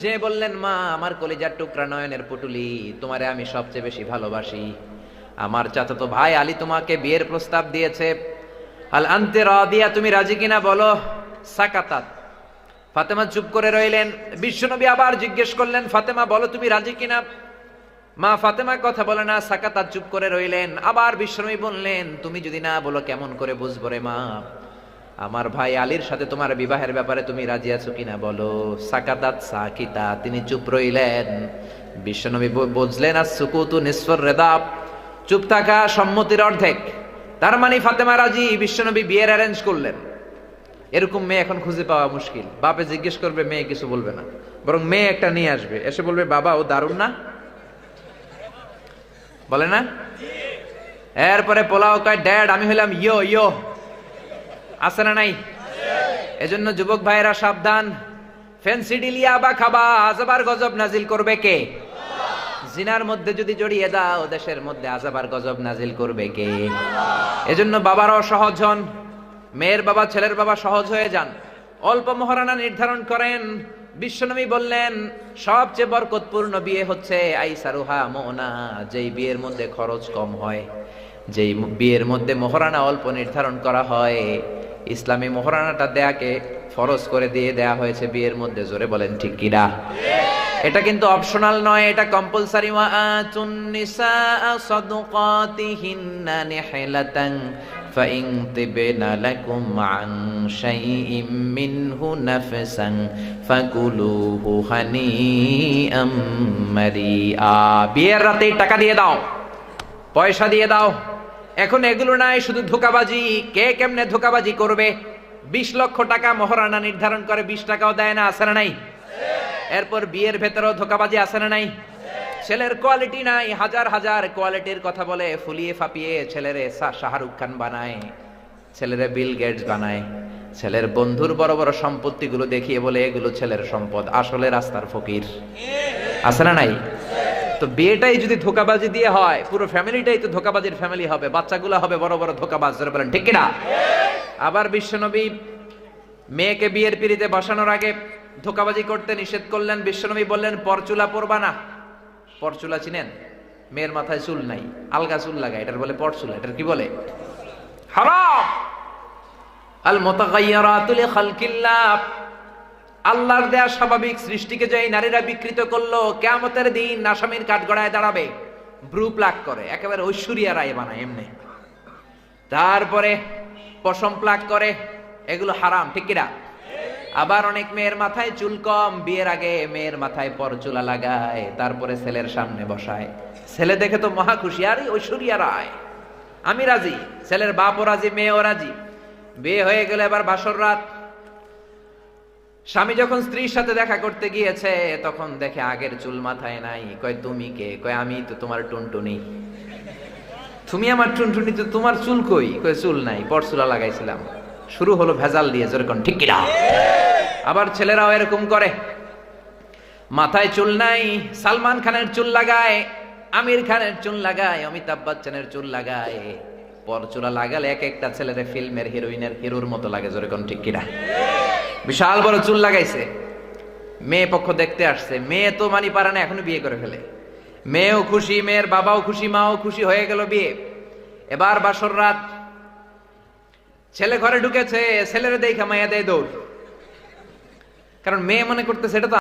যে বললেন, মা, আমার কলিজার টুকরা নয়নের পুটুলি, তোমারে আমি সবচেয়ে বেশি ভালোবাসি। আমার চাচাতো ভাই আলী তোমাকে বিয়ের প্রস্তাব দিয়েছে। আল আন্তে দিয়া তুমি রাজি কিনা বলো? সাকাতাত। ফাতেমা চুপ করে রইলেন। বিশ্বনবী আবার জিজ্ঞেস করলেন, ফাতেমা, বলো তুমি রাজি কিনা? মা ফাতেমা কথা বলে না, সাকাতাত চুপ করে রইলেন। আবার বিশ্বনবী বললেন, তুমি যদি না বলো, কেমন করে বুঝব রে মা? আমার ভাই আলীর সাথে তোমার বিবাহের ব্যাপারে তুমি রাজি আছো কিনা বলো? সাকাতাত সাকিতা, তিনি চুপ রইলেন। বিশ্বনবী বুঝলেন আর সুকুতু নিঃস্বর রেদাব চুপ থাকা সম্মতির অর্ধেক। তার মানে ফাতেমা রাজি, বিশ্বনবী বিয়ের অ্যারেঞ্জ করলেন। এরকম মেয়ে এখন খুঁজে পাওয়া মুশকিল। বাপে জিজ্ঞেস করবে, মেয়ে কিছু বলবে না। বরং মেয়ে একটা নিয়ে আসবে। এসে বলবে, বাবা, ও দারুণ না? বলে না? এরপরে পোলাও কয়, ড্যাড, আমি হইলাম ইয়ো ইয়ো। আছে না নাই? এজন্য যুবক ভাইয়েরা সাবধান। ফেন্সি ডিলিয়া বা খাবা, আজাবার গজব নাজিল করবে কে? জিনার মধ্যে যদি জড়িয়ে দাও, দেশের মধ্যে আজাবার গজব নাজিল করবে কে? এজন্য বাবারাও সহজ হন। মেয়ের বাবা, ছেলের বাবা সহজ হয়ে যান। অল্প মহারানা নির্ধারণ করেন। বিশ্বনবী বললেন, সবচেয়ে বরকতপূর্ণ বিয়ে হচ্ছে আই আইসারুহা মোনা, যেই বিয়ের মধ্যে খরচ কম হয়। যেই বিয়ের মধ্যে মহারানা অল্প নির্ধারণ করা হয়। ইসলামী মহারানাটা দেয়াকে ফরজ করে দিয়ে দেয়া হয়েছে বিয়ের মধ্যে, জোরে বলেন ঠিক কিনা এটা কিন্তু অপশনাল নয়, এটা কম্পালসারি বিয়ের রাতে টাকা দিয়ে দাও, পয়সা দিয়ে দাও। এখন এগুলো নাই, শুধু ধোকাবাজি। কে কেমনে ধোকাবাজি করবে? বিশ লক্ষ টাকা মহারানা নির্ধারণ করে, বিশ টাকাও দেয় না আসে না নাই? এরপর বিয়ের ভেতরেও ধোকাবাজি আসে না নাই? ছেলের কোয়ালিটি নাই, হাজার হাজার কোয়ালিটির কথা বলে, ফুলিয়ে ফাপিয়ে ছেলেরে শাহরুখ খান বানায়, ছেলেরে বিল গেটস বানায়, ছেলের বন্ধুর বড় বড় সম্পত্তিগুলো দেখিয়ে বলে, এগুলো ছেলের সম্পদ, আসলে রাস্তার ফকির। আছে না নাই? তো বিয়েটাই যদি ধোকাবাজি দিয়ে হয়, পুরো ফ্যামিলিটাই তো ধোকাবাজির ফ্যামিলি হবে, বাচ্চাগুলো হবে বড় বড় ধোকাবাজ যারা বলেন, ঠিক কিনা আবার বিশ্বনবী মেয়েকে বিয়ের পিড়িতে বসানোর আগে ধোকাবাজি করতে নিষেধ করলেন, বিশ্বনবী বললেন, পরচুলা পরবা না। পরচুলা চিনেন? মেয়ের মাথায় চুল নাই, আলগা চুল লাগায়, এটার বলে পরচুলা, এটার কি বলে? হারাম! আল মুতাগায়্যিরাতুল খালকিল্লাহ। আল্লাহর দেয়া স্বাভাবিক সৃষ্টিকে যে নারীরা বিকৃত করল, কেয়ামতের দিন আসামির কাঠগড়ায় দাঁড়াবে। ব্রু প্লাক করে, একেবারে ঐশ্বরিয়া রায় বানায় এমনি। তারপরে পশম প্লাক করে, এগুলো হারাম, ঠিক কিনা? আবার অনেক মেয়ের মাথায় চুল কম, বিয়ের আগে মেয়ের মাথায় পর চুলা লাগায়, তারপরে ছেলের সামনে বসায়। ছেলে দেখে তো মহা খুশি, আর ঐশ্বরিয়া রায়। আমি রাজি, ছেলের বাপও রাজি, মেয়েও রাজি। বিয়ে হয়ে গেলে এবার বাসর রাত। স্বামী যখন স্ত্রীর সাথে দেখা করতে গিয়েছে, তখন দেখে আগের চুল মাথায় নাই। কয়, তুমি কে? কয়, আমি তো তোমার টুনটুনি। তুমি আমার টুনটুনি, তো তোমার চুল কই? কয়, চুল নাই, পরচুলা লাগাইছিলাম। শুরু হলো ভেজাল দিয়ে যেরকম ঠিক কিনা? আবার ছেলেরাও এরকম করে। মাথায় চুল নাই, সালমান খানের চুল লাগায়, আমির খানের চুল লাগায়, অমিতাভ বচ্চনের চুল লাগায়। পরচুলা লাগালে এক একটা ছেলেদের ফিল্মের হিরোইনের হিরোর মতো লাগে যেরকম ঠিক কিনা? বিশাল বড় চুল লাগাইছে। মেয়ে পক্ষ দেখতে আসছে। মেয়ে তো মানি পারে না এখনও বিয়ে করে ফেলে। মেয়েও খুশি, মেয়ের বাবাও খুশি, মাও খুশি হয়ে গেল বিয়ে। এবার বাসর রাত, ছেলে ঘরে ঢুকেছে, ছেলের দেখে মায়া দেয় দৌড়। কারণ মেয়ে মনে করতেছে এটা তো